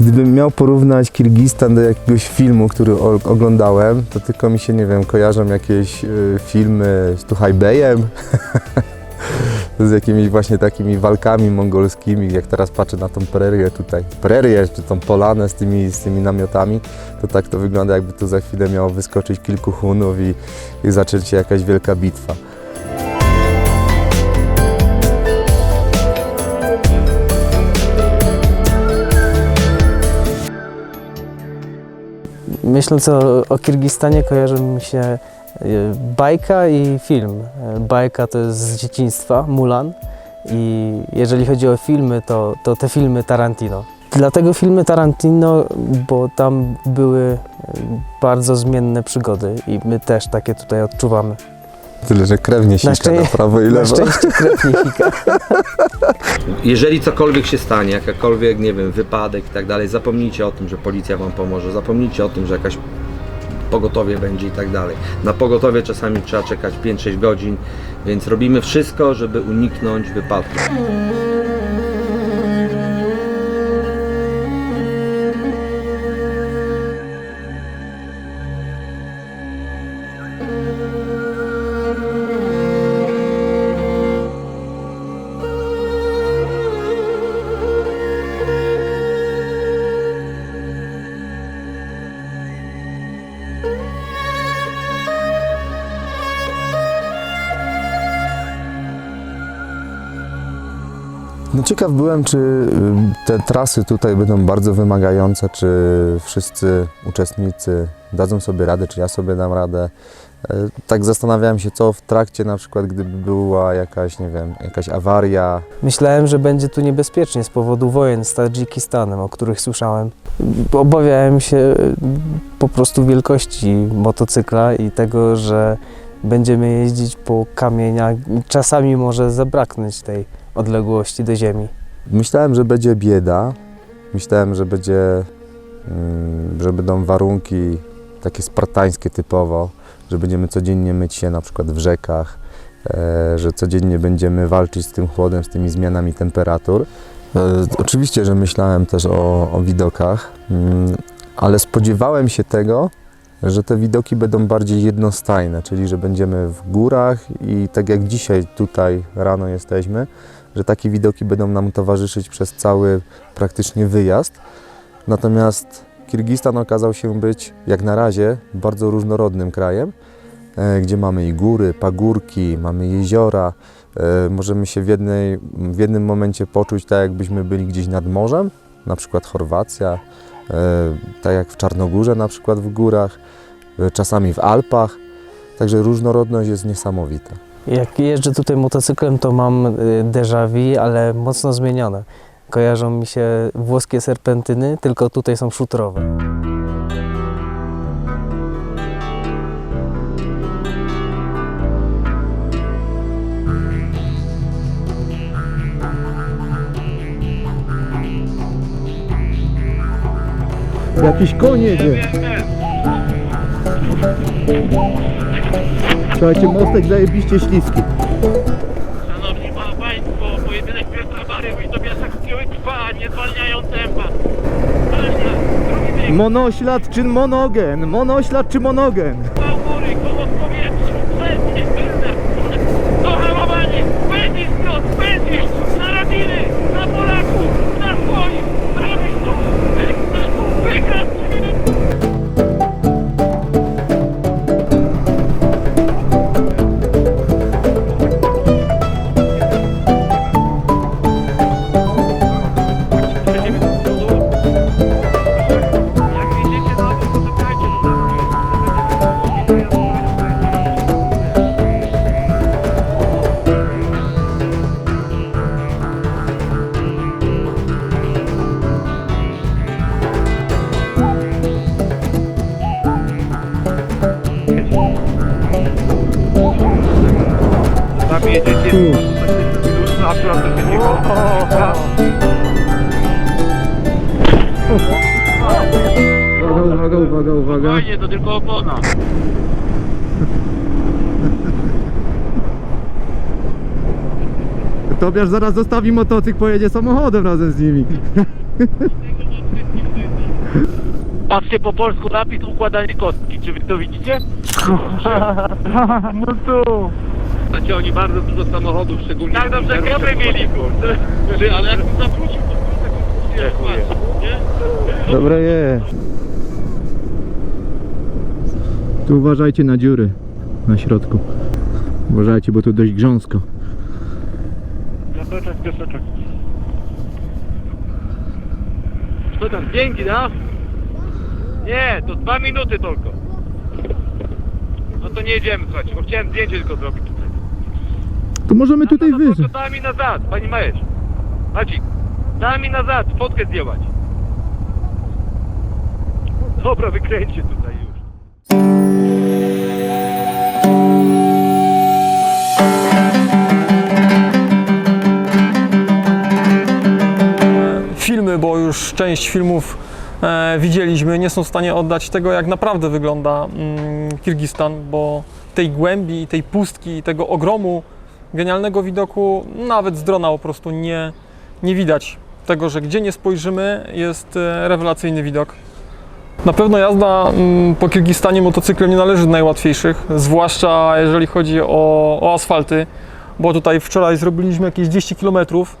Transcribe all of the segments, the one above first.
Gdybym miał porównać Kirgistan do jakiegoś filmu, który oglądałem, to tylko mi się, nie wiem, kojarzą jakieś y, filmy z Tuchajbejem, z jakimiś właśnie takimi walkami mongolskimi, jak teraz patrzę na tą prerię tutaj, prerię, czy tą polanę z tymi, z tymi namiotami, to tak to wygląda, jakby tu za chwilę miało wyskoczyć kilku Hunów i, i zacząć się jakaś wielka bitwa. Myśląc o, o Kirgistanie kojarzy mi się e, bajka i film. E, Bajka to jest z dzieciństwa, Mulan i jeżeli chodzi o filmy, to, to te filmy Tarantino. Dlatego filmy Tarantino, bo tam były e, bardzo zmienne przygody i my też takie tutaj odczuwamy. Tyle, że krew nie sika na, szczę- prawo i Na lewo. szczęście krew nie hika. Jeżeli cokolwiek się stanie, jakakolwiek, nie wiem, wypadek i tak dalej, zapomnijcie o tym, że policja wam pomoże, zapomnijcie o tym, że jakaś pogotowie będzie i tak dalej. Na pogotowie czasami trzeba czekać 5-6 godzin, więc robimy wszystko, żeby uniknąć wypadku. No ciekaw byłem, czy te trasy tutaj będą bardzo wymagające, czy wszyscy uczestnicy dadzą sobie radę, czy ja sobie dam radę. E, Tak zastanawiałem się, co w trakcie, na przykład gdyby była jakaś, nie wiem, jakaś awaria. Myślałem, że będzie tu niebezpiecznie z powodu wojen z Tadżykistanem, o których słyszałem. Obawiałem się e, po prostu wielkości motocykla i tego, że będziemy jeździć po kamieniach. Czasami może zabraknąć tej odległości do ziemi. Myślałem, że będzie bieda, myślałem, że będzie, mm, że będą warunki takie spartańskie typowo, że będziemy codziennie myć się na przykład w rzekach, e, że codziennie będziemy walczyć z tym chłodem, z tymi zmianami temperatur. E, Oczywiście, że myślałem też o, o widokach, mm, ale spodziewałem się tego, że te widoki będą bardziej jednostajne, czyli że będziemy w górach i tak jak dzisiaj tutaj rano jesteśmy, że takie widoki będą nam towarzyszyć przez cały praktycznie wyjazd. Natomiast Kirgistan okazał się być, jak na razie, bardzo różnorodnym krajem, e, gdzie mamy i góry, pagórki, mamy jeziora. e, Możemy się w, jednej, w jednym momencie poczuć tak, jakbyśmy byli gdzieś nad morzem, na przykład Chorwacja, e, tak jak w Czarnogórze na przykład w górach, czasami w Alpach. Także różnorodność jest niesamowita. Jak jeżdżę tutaj motocyklem, to mam y, déjà vu, ale mocno zmienione. Kojarzą mi się włoskie serpentyny, tylko tutaj są szutrowe. Jakiś koń jedzie. Słuchajcie, mostek zajebiście śliski. Szanowni pa- Państwo, pojedynek Piotra Bary i Tobiasowskiego trwa, nie zwalniają tempa. Ważna, drugi bieg, Monoślad czy monogen? Monoślad czy monogen? Fajnie, to tylko opona. Tobiasz zaraz zostawi motocykl, pojedzie samochodem razem z nimi. Patrzcie po polsku napis układanie kostki. Czy wy to widzicie? No tu. Znaczy oni bardzo dużo samochodów, szczególnie... Tak dobrze, gębę mieli, kurde. Ty, ale jak tu zawrócił, to kurtkę, nie? Dobre jest. Tu uważajcie na dziury na środku. Uważajcie, bo tu dość grząsko. Piaseczek, piaseczek. Co tam, dzięki, da? Nie, to dwa minuty tylko. No to nie jedziemy, słuchajcie, bo chciałem zdjęcie tylko zrobić tutaj. To możemy tutaj no, no, wyżej. to daj mi nazad, pani Majesz. Maci, daj mi nazad, fotkę zdjęwać. Dobra, wykręćcie tutaj już. Część filmów e, widzieliśmy, nie są w stanie oddać tego, jak naprawdę wygląda mm, Kirgistan, bo tej głębi, tej pustki, tego ogromu, genialnego widoku, nawet z drona po prostu nie, nie widać tego, że gdzie nie spojrzymy, jest e, rewelacyjny widok. Na pewno jazda mm, po Kirgistanie motocyklem nie należy do najłatwiejszych, zwłaszcza jeżeli chodzi o, o asfalty, bo tutaj wczoraj zrobiliśmy jakieś 200 kilometrów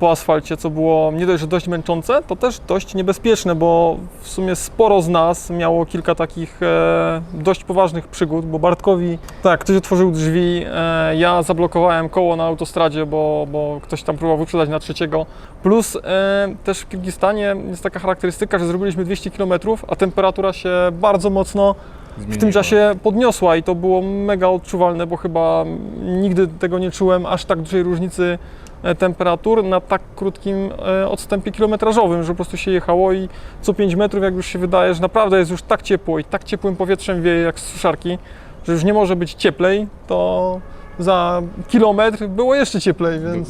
po asfalcie, co było nie dość, że dość męczące, to też dość niebezpieczne, bo w sumie sporo z nas miało kilka takich e, dość poważnych przygód, bo Bartkowi, tak, ktoś otworzył drzwi, e, ja zablokowałem koło na autostradzie, bo, bo ktoś tam próbował wyprzedać na trzeciego. Plus e, też w Kirgistanie jest taka charakterystyka, że zrobiliśmy 200 km, a temperatura się bardzo mocno w tym czasie podniosła i to było mega odczuwalne, bo chyba nigdy tego nie czułem, aż tak dużej różnicy temperatur na tak krótkim e, odstępie kilometrażowym, że po prostu się jechało i co 5 metrów, jak już się wydaje, że naprawdę jest już tak ciepło i tak ciepłym powietrzem wieje jak z suszarki, że już nie może być cieplej, to za kilometr było jeszcze cieplej, więc...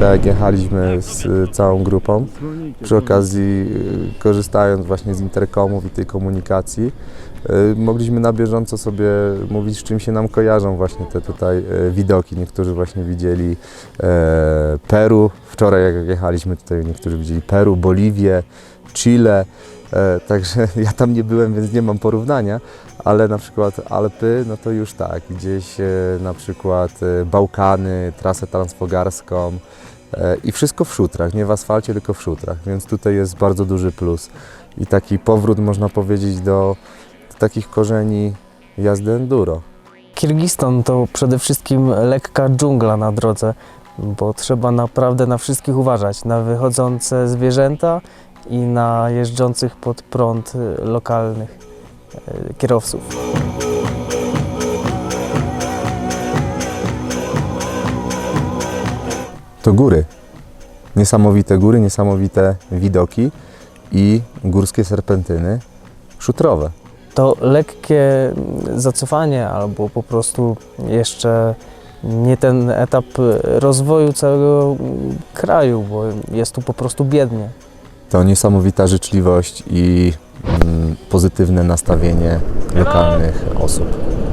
Tak jechaliśmy z y, całą grupą, przy okazji y, korzystając właśnie z interkomów i tej komunikacji, y, mogliśmy na bieżąco sobie mówić, z czym się nam kojarzą właśnie te tutaj widoki. Niektórzy właśnie widzieli e, Peru, wczoraj jak jechaliśmy tutaj, niektórzy widzieli Peru, Boliwię, Chile, także ja tam nie byłem, więc nie mam porównania, ale na przykład Alpy, no to już tak, gdzieś e, na przykład e, Bałkany, trasę transfogarską, E, I wszystko w szutrach, nie w asfalcie, tylko w szutrach, więc tutaj jest bardzo duży plus. I taki powrót, można powiedzieć, do, do takich korzeni jazdy enduro. Kirgistan to przede wszystkim lekka dżungla na drodze, bo trzeba naprawdę na wszystkich uważać, na wychodzące zwierzęta i na jeżdżących pod prąd y, lokalnych y, kierowców. To góry. Niesamowite góry, niesamowite widoki i górskie serpentyny szutrowe. To lekkie mm, zacofanie albo po prostu jeszcze nie ten etap y, rozwoju całego mm, kraju, bo jest tu po prostu biednie. To niesamowita życzliwość i mm, pozytywne nastawienie lokalnych osób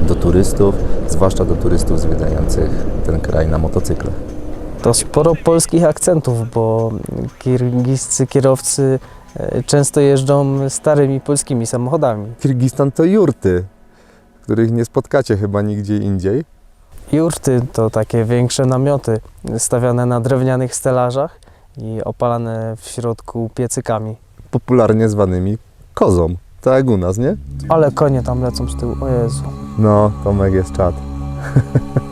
do turystów, zwłaszcza do turystów zwiedzających ten kraj na motocyklach. To sporo polskich akcentów, bo kirgijscy kierowcy e, często jeżdżą starymi polskimi samochodami. Kirgistan to jurty, których nie spotkacie chyba nigdzie indziej. Jurty to takie większe namioty stawiane na drewnianych stelażach i opalane w środku piecykami. popularnie zwanymi kozą. Tak jak u nas, nie? Ale konie tam lecą z tyłu, o Jezu. No, Tomek jest czad.